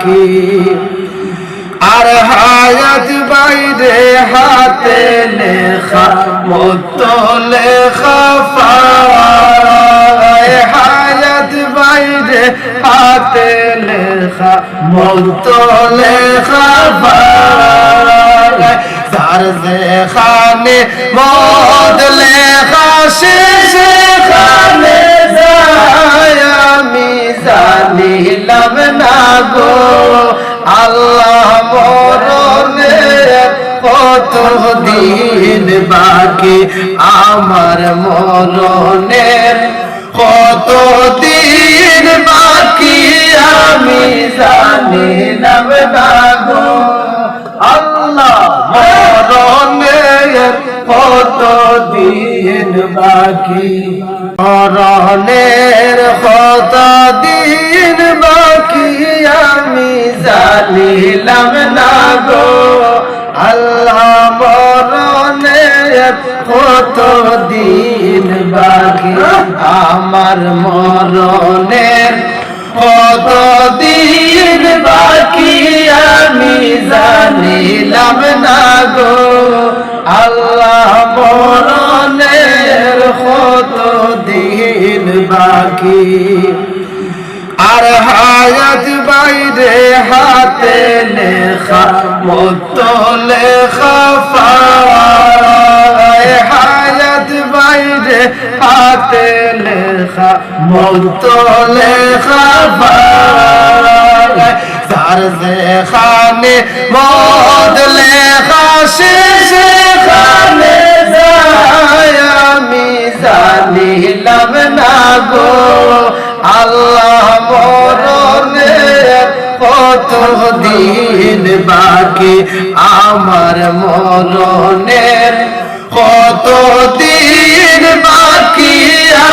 বাকি আর হায়াত বাইরে হাতে লেখা মত লেখা হায়াত বাইরে হাতে লেখা মত লেখা যার যেখানে মদ দিন বাকি আমার মরণের কত দিন বাকি আমি জানিলাম না গো আল্লাহ মরণের কত দিন বাকি। মরণের কত দিন বাকি আমি জানিলাম কত দিন বাকি? আমার মরণের কত দিন বাকি? আমি জানিলাম না গো। আল্লাহ মরণের কত দিন বাকি? আর হায়াত বাইরে হাতে লেখা মত লেখা লেখা লেখা যার যেখানে মদ লেখা সেখানে যায়। আমি জানিলাম না গো, আল্লাহ মরণের কত দিন বাকি। আমার মরণের কত দিন বাকি